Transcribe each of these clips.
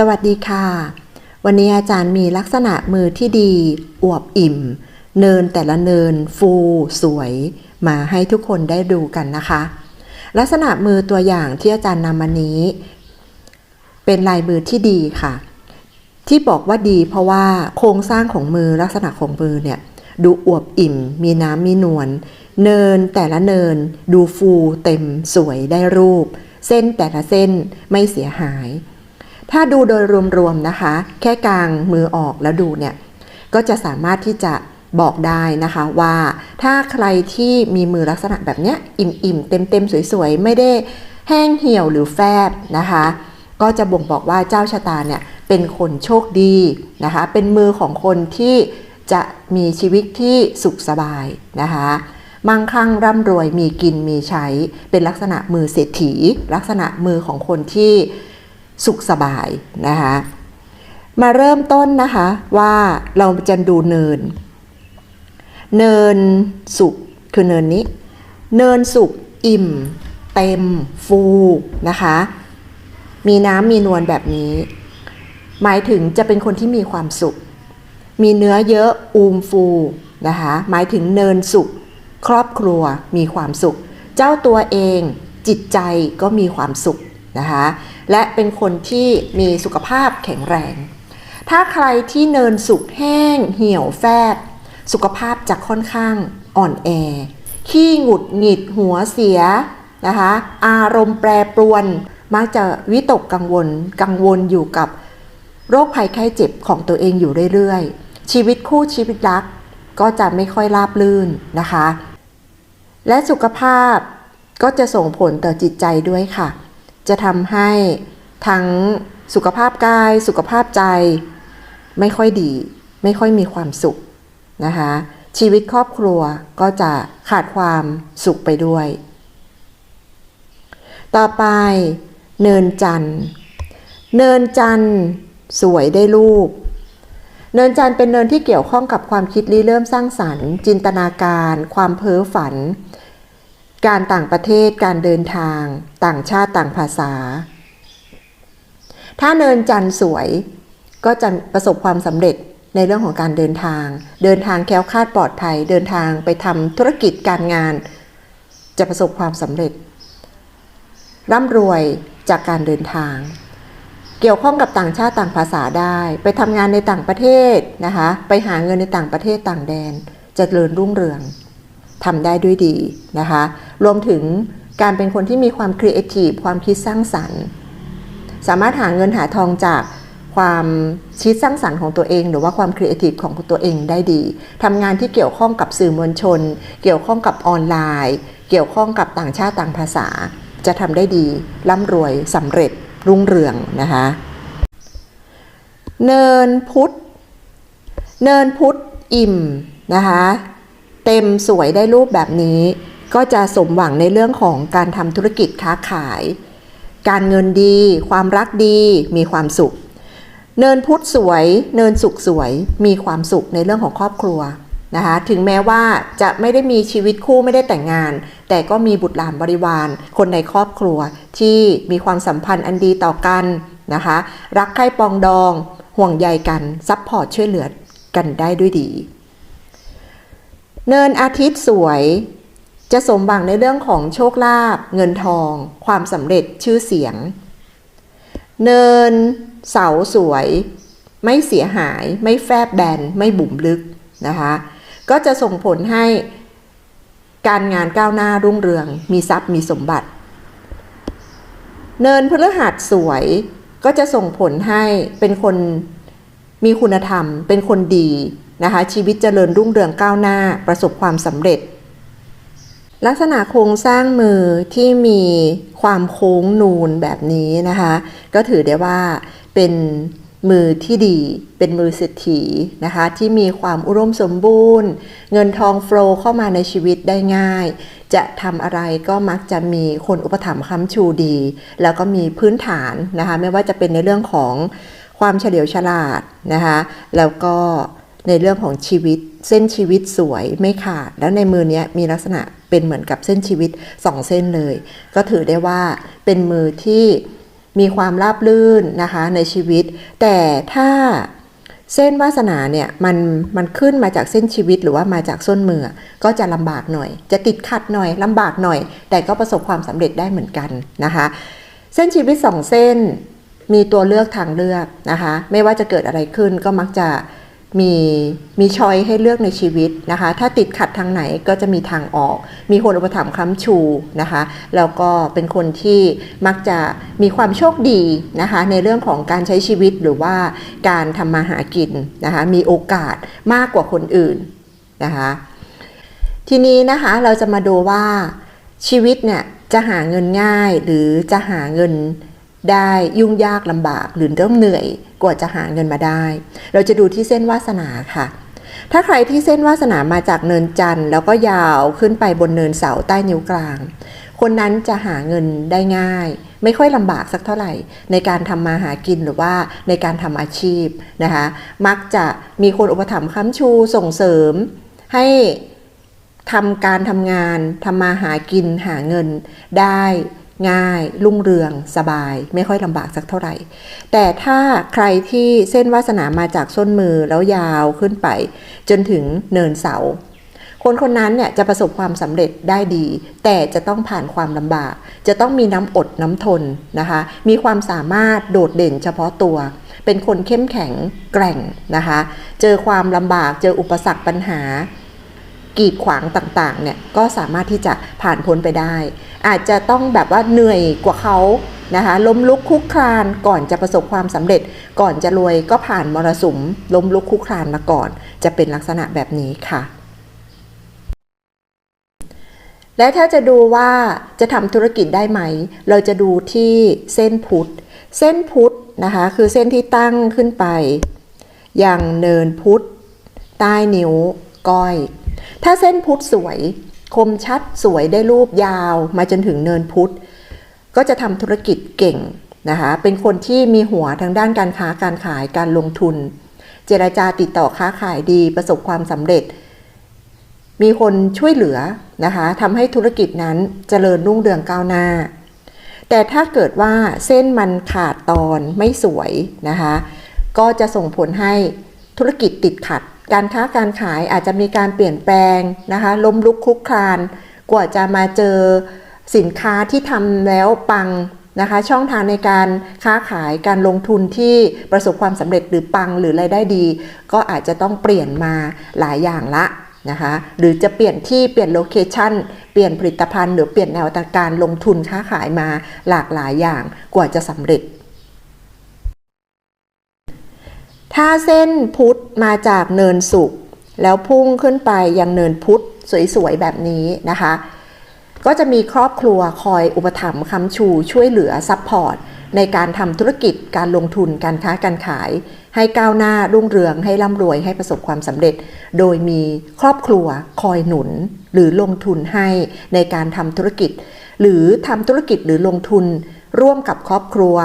สวัสดีค่ะ วันนี้อาจารย์มีลักษณะมือที่ดี อวบอิ่ม เนินแต่ละเนินฟู สวย มาให้ทุกคนได้ดูกันนะคะ ลักษณะมือตัวอย่างที่อาจารย์นำมานี้ เป็นลายมือที่ดีค่ะ ที่บอกว่าดีเพราะว่าโครงสร้างของมือลักษณะของมือเนี่ยดูอวบอิ่ม มีน้ำมีนวลเนินแต่ละเนิน ดูฟูเต็มสวยได้รูป เส้นแต่ละเส้นไม่เสียหาย ถ้าดูโดยรวมๆนะคะ แค่กลางมือออกแล้วดูเนี่ย ก็จะสามารถที่จะบอกได้นะคะว่าถ้าใครที่มีมือลักษณะแบบเนี้ยอิ่มๆ เต็มๆ สวยๆ ไม่ได้แห้งเหี่ยวหรือแฟบนะคะ ก็จะบ่งบอกว่าเจ้าชะตาเนี่ยเป็นคนโชคดีนะคะ เป็นมือของคนที่จะมีชีวิตที่สุขสบายนะคะมั่งคั่งร่ำรวยมีกินมีใช้ เป็นลักษณะมือเศรษฐี ลักษณะมือของคนที่ สุขสบายนะคะมาเริ่มต้นนะคะว่าเราจะดูเนิน เนินสุกคือเนินนี้ เนินสุกอิ่ม เต็มฟูนะคะ มีน้ำมีนวลแบบนี้ หมายถึงจะเป็นคนที่มีความสุข มีเนื้อเยอะอูมฟูนะคะหมายถึงเนินสุข ครอบครัวมีความสุข เจ้าตัวเองจิตใจก็มีความสุข นะคะและเป็นคนที่มีสุขภาพแข็งแรง ถ้าใครที่เนินสุกแห้ง เหี่ยวแฟบ สุขภาพจะค่อนข้างอ่อนแอ ขี้หงุดหงิดหัวเสียนะคะอารมณ์แปรปรวน มักจะวิตกกังวล กังวลอยู่กับโรคภัยไข้เจ็บของตัวเองอยู่เรื่อยๆ ชีวิตคู่ชีวิตรักก็จะไม่ค่อยราบรื่นนะคะ และสุขภาพก็จะส่งผลต่อจิตใจด้วยค่ะ จะทำให้ทั้งสุขภาพกาย สุขภาพใจ ไม่ค่อยดี ไม่ค่อยมีความสุขนะคะ ชีวิตครอบครัวก็จะขาดความสุขไปด้วย ต่อไปเนินจันเนินจันสวยได้รูป เนินจันเป็นเนินที่เกี่ยวข้องกับความคิดริเริ่มสร้างสรรค์ จินตนาการ ความเพ้อฝัน การต่างประเทศการเดินทาง ต่างชาติต่างภาษา ถ้าเนินจันทร์สวยก็จะประสบความสำเร็จในเรื่องของการเดินทาง เดินทางแคล้วคลาดปลอดภัย เดินทางไปทำธุรกิจการงาน จะประสบความสำเร็จ ร่ำรวยจากการเดินทาง เกี่ยวข้องกับต่างชาติต่างภาษาได้ ไปทำงานในต่างประเทศนะคะ ไปหาเงินในต่างประเทศต่างแดนจะเจริญรุ่งเรืองทำได้ด้วยดีนะคะ รวมถึงการเป็นคนที่มีความครีเอทีฟความคิดสร้างสรรค์ สามารถหาเงินหาทองจากความคิดสร้างสรรค์ของตัวเอง หรือว่าความครีเอทีฟของตัวเองได้ดีทำงานที่เกี่ยวข้องกับสื่อมวลชน เกี่ยวข้องกับออนไลน์ เกี่ยวข้องกับต่างชาติต่างภาษา จะทำได้ดีร่ำรวยสำเร็จรุ่งเรืองนะคะเนินพุทธเนินพุทธอิ่มนะคะเต็มสวยได้รูปแบบนี้ ก็จะสมหวังในเรื่องของการทำธุรกิจค้าขาย การเงินดี ความรักดีมีความสุข เนินพุทธสวย เนินสุขสวยมีความสุขในเรื่องของครอบครัวนะคะถึงแม้ว่าจะไม่ได้มีชีวิตคู่ไม่ได้แต่งงาน แต่ก็มีบุตรหลานบริวาร คนในครอบครัวที่มีความสัมพันธ์อันดีต่อกันนะคะ รักใคร่ปองดอง ห่วงใยกันซัพพอร์ตช่วยเหลือกันได้ด้วยดี เนินอาทิตย์สวย จะสมหวังในเรื่องของโชคลาภเงินทอง ความสำเร็จชื่อเสียง เนิน เสาสวย ไม่เสียหาย ไม่แฟบแบน ไม่บุ๋มลึกนะคะ ก็จะส่งผลให้การงานก้าวหน้ารุ่งเรือง มีทรัพย์มีสมบัติ เนินพฤหัสสวยก็จะส่งผลให้เป็นคนมีคุณธรรม เป็นคนดีนะคะ ชีวิตเจริญรุ่งเรืองก้าวหน้าประสบความสำเร็จ ลักษณะโครงสร้างมือที่มีความโค้งนูนแบบนี้นะคะ ก็ถือได้ว่าเป็นมือที่ดีเป็นมือเศรษฐีนะคะ ที่มีความอุดมสมบูรณ์ เงินทองโฟล์เข้ามาในชีวิตได้ง่าย จะทำอะไรก็มักจะมีคนอุปถัมภ์ค้ำชูดี แล้วก็มีพื้นฐานนะคะ ไม่ว่าจะเป็นในเรื่องของความเฉลียวฉลาดนะคะ แล้วก็ ในเรื่องของชีวิต เส้นชีวิตสวยไม่ขาด แล้วในมือนี้มีลักษณะเป็นเหมือนกับเส้นชีวิตสองเส้นเลย ก็ถือได้ว่าเป็นมือที่มีความราบรื่นนะคะในชีวิต แต่ถ้าเส้นวาสนาเนี่ยมันมันขึ้นมาจากเส้นชีวิตหรือว่ามาจากส้นมือก็จะลำบากหน่อย จะติดขัดหน่อยลำบากหน่อย แต่ก็ประสบความสำเร็จได้เหมือนกันนะคะ เส้นชีวิตสองเส้นมีตัวเลือกทางเลือกนะคะ ไม่ว่าจะเกิดอะไรขึ้นก็มักจะ มีมีช้อยให้เลือกในชีวิตนะคะ ถ้าติดขัดทางไหนก็จะมีทางออก มีคนอุปถัมภ์ค้ำชูนะคะ แล้วก็เป็นคนที่มักจะมีความโชคดีนะคะ ในเรื่องของการใช้ชีวิตหรือว่าการทำมาหากินนะคะ มีโอกาสมากกว่าคนอื่นนะคะ ทีนี้นะคะเราจะมาดูว่าชีวิตเนี่ยจะหาเงินง่ายหรือจะหาเงิน ได้ยุ่งยากลำบากหรือต้องเหนื่อยกว่าจะหาเงินมาได้ เราจะดูที่เส้นวาสนาค่ะ ถ้าใครที่เส้นวาสนามาจากเนินจันทร์แล้วก็ยาวขึ้นไปบนเนินเสาใต้นิ้วกลาง คนนั้นจะหาเงินได้ง่าย ไม่ค่อยลำบากสักเท่าไหร่ ในการทำมาหากินหรือว่าในการทำอาชีพนะคะ มักจะมีคนอุปถัมภ์ค้ำชูส่งเสริมให้ทำการทำงานทำมาหากินหาเงินได้ ง่าย รุ่งเรือง สบาย ไม่ค่อยลำบากสักเท่าไหร่ แต่ถ้าใครที่เส้นวาสนามาจากส้นมือแล้วยาวขึ้นไป จนถึงเนินเสา คนคนนั้นเนี่ยจะประสบความสำเร็จได้ดี แต่จะต้องผ่านความลำบาก จะต้องมีน้ำอดน้ำทนนะคะ มีความสามารถโดดเด่นเฉพาะตัว เป็นคนเข้มแข็งแกร่งนะคะ เจอความลำบาก เจออุปสรรคปัญหากีดขวางต่างๆเนี่ยก็สามารถที่จะผ่านพ้นไปได้ อาจจะต้องแบบว่าเหนื่อยกว่าเขานะคะล้มลุกคลุกคลานก่อนจะประสบความสำเร็จ ก่อนจะรวยก็ผ่านมรสุมล้มลุกคลุกคลานมาก่อน จะเป็นลักษณะแบบนี้ค่ะ และถ้าจะดูว่าจะทำธุรกิจได้ไหม เราจะดูที่เส้นพุทธเส้นพุทธนะคะคือเส้นที่ตั้งขึ้นไป อย่างเนินพุทธใต้นิ้วก้อย ถ้าเส้นพุทธสวย คมชัดสวยได้รูปยาวมาจนถึงเนินพุทธ ก็จะทำธุรกิจเก่งนะคะเป็นคนที่มีหัวทางด้านการค้าการขายการลงทุน เจรจาติดต่อค้าขายดีประสบความสำเร็จ มีคนช่วยเหลือนะคะทำให้ธุรกิจนั้นเจริญรุ่งเรืองก้าวหน้า แต่ถ้าเกิดว่าเส้นมันขาดตอนไม่สวยนะคะก็จะส่งผลให้ธุรกิจติดขัด การค้าการขายอาจจะมีการเปลี่ยนแปลงนะคะล้มลุกคลุกคลาน กว่าจะมาเจอสินค้าที่ทำแล้วปังนะคะช่องทางในการค้าขายการลงทุนที่ประสบความสำเร็จหรือปังหรือรายได้ดี ก็อาจจะต้องเปลี่ยนมาหลายอย่างละนะคะหรือจะเปลี่ยนที่เปลี่ยนโลเคชันเปลี่ยนผลิตภัณฑ์หรือเปลี่ยนแนวทางการลงทุนค้าขายมาหลากหลายอย่างกว่าจะสำเร็จ ถ้าเส้นพุทธมาจากเนินสุข แล้วพุ่งขึ้นไปยังเนินพุทธสวยๆแบบนี้นะคะ ก็จะมีครอบครัวคอยอุปถัมภ์ค้ำชูช่วยเหลือซัพพอร์ตในการทำธุรกิจการลงทุนการค้าการขาย ให้ก้าวหน้ารุ่งเรืองให้ร่ำรวยให้ประสบความสำเร็จ โดยมีครอบครัวคอยหนุนหรือลงทุนให้ในการทำธุรกิจ หรือทำธุรกิจหรือลงทุนร่วมกับครอบครัว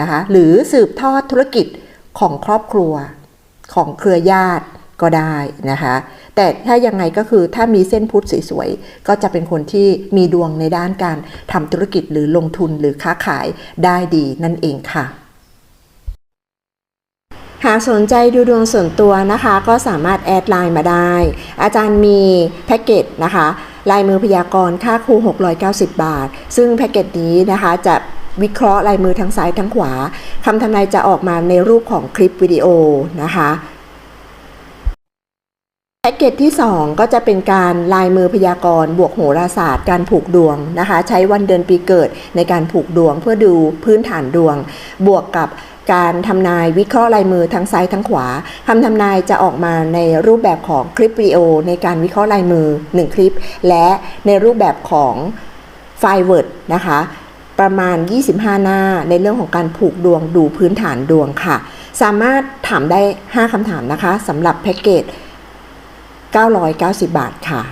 นะคะหรือสืบทอดธุรกิจ ของครอบครัวของเครือญาติก็ได้นะคะ แต่ถ้ายังไงก็คือถ้ามีเส้นพุทธสวยๆ ก็จะเป็นคนที่มีดวงในด้านการทำธุรกิจหรือลงทุนหรือค้าขายได้ดีนั่นเองค่ะ หากสนใจดูดวงส่วนตัวนะคะ ก็สามารถแอดไลน์มาได้ อาจารย์มีแพ็กเกจนะคะลายมือพยากรณ์ค่าครู 690 บาท ซึ่งแพ็กเกจนี้นะคะจะ วิเคราะห์ลายมือทั้งซ้ายทั้งขวาคำทำนายจะออกมาในรูปของคลิปวิดีโอนะคะแพ็กเกจที่ 2 ก็จะเป็นการลายมือพยากรณ์บวกโหราศาสตร์การผูกดวงนะคะ ใช้วันเดือนปีเกิดในการผูกดวงเพื่อดูพื้นฐานดวง บวกกับการทำนายวิเคราะห์ลายมือทั้งซ้ายทั้งขวาคำทำนายจะออกมาในรูปแบบของคลิปวิดีโอ ในการวิเคราะห์ลายมือ 1 คลิป และในรูปแบบของไฟล์ Word นะคะ ประมาณ 25 หน้าในเรื่องของการผูกดวงดูพื้นฐานดวงค่ะ สามารถถามได้ 5คำถามนะคะสำหรับแพ็กเกจ 990 บาทค่ะ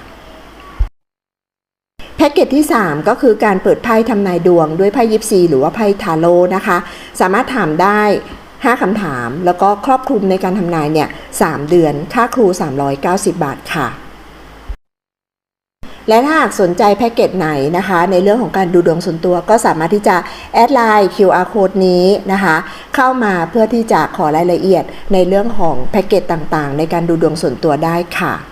แพ็กเกจที่ 3 ก็คือการเปิดไพ่ทำนายดวงด้วยไพ่ยิปซีหรือว่าไพ่ทาโร่นะคะ สามารถถามได้ 5คำถาม แล้วก็ครอบคลุมในการทำนายเนี่ย 3 เดือน ค่าครู 390 บาทค่ะ และถ้าหากสนใจแพ็กเกจไหนนะคะ ในเรื่องของการดูดวงส่วนตัวก็สามารถที่จะแอดไลน์ QR code นี้นะคะ เข้ามาเพื่อที่จะขอรายละเอียดในเรื่องของแพ็กเกจต่างๆ ในการดูดวงส่วนตัวได้ค่ะ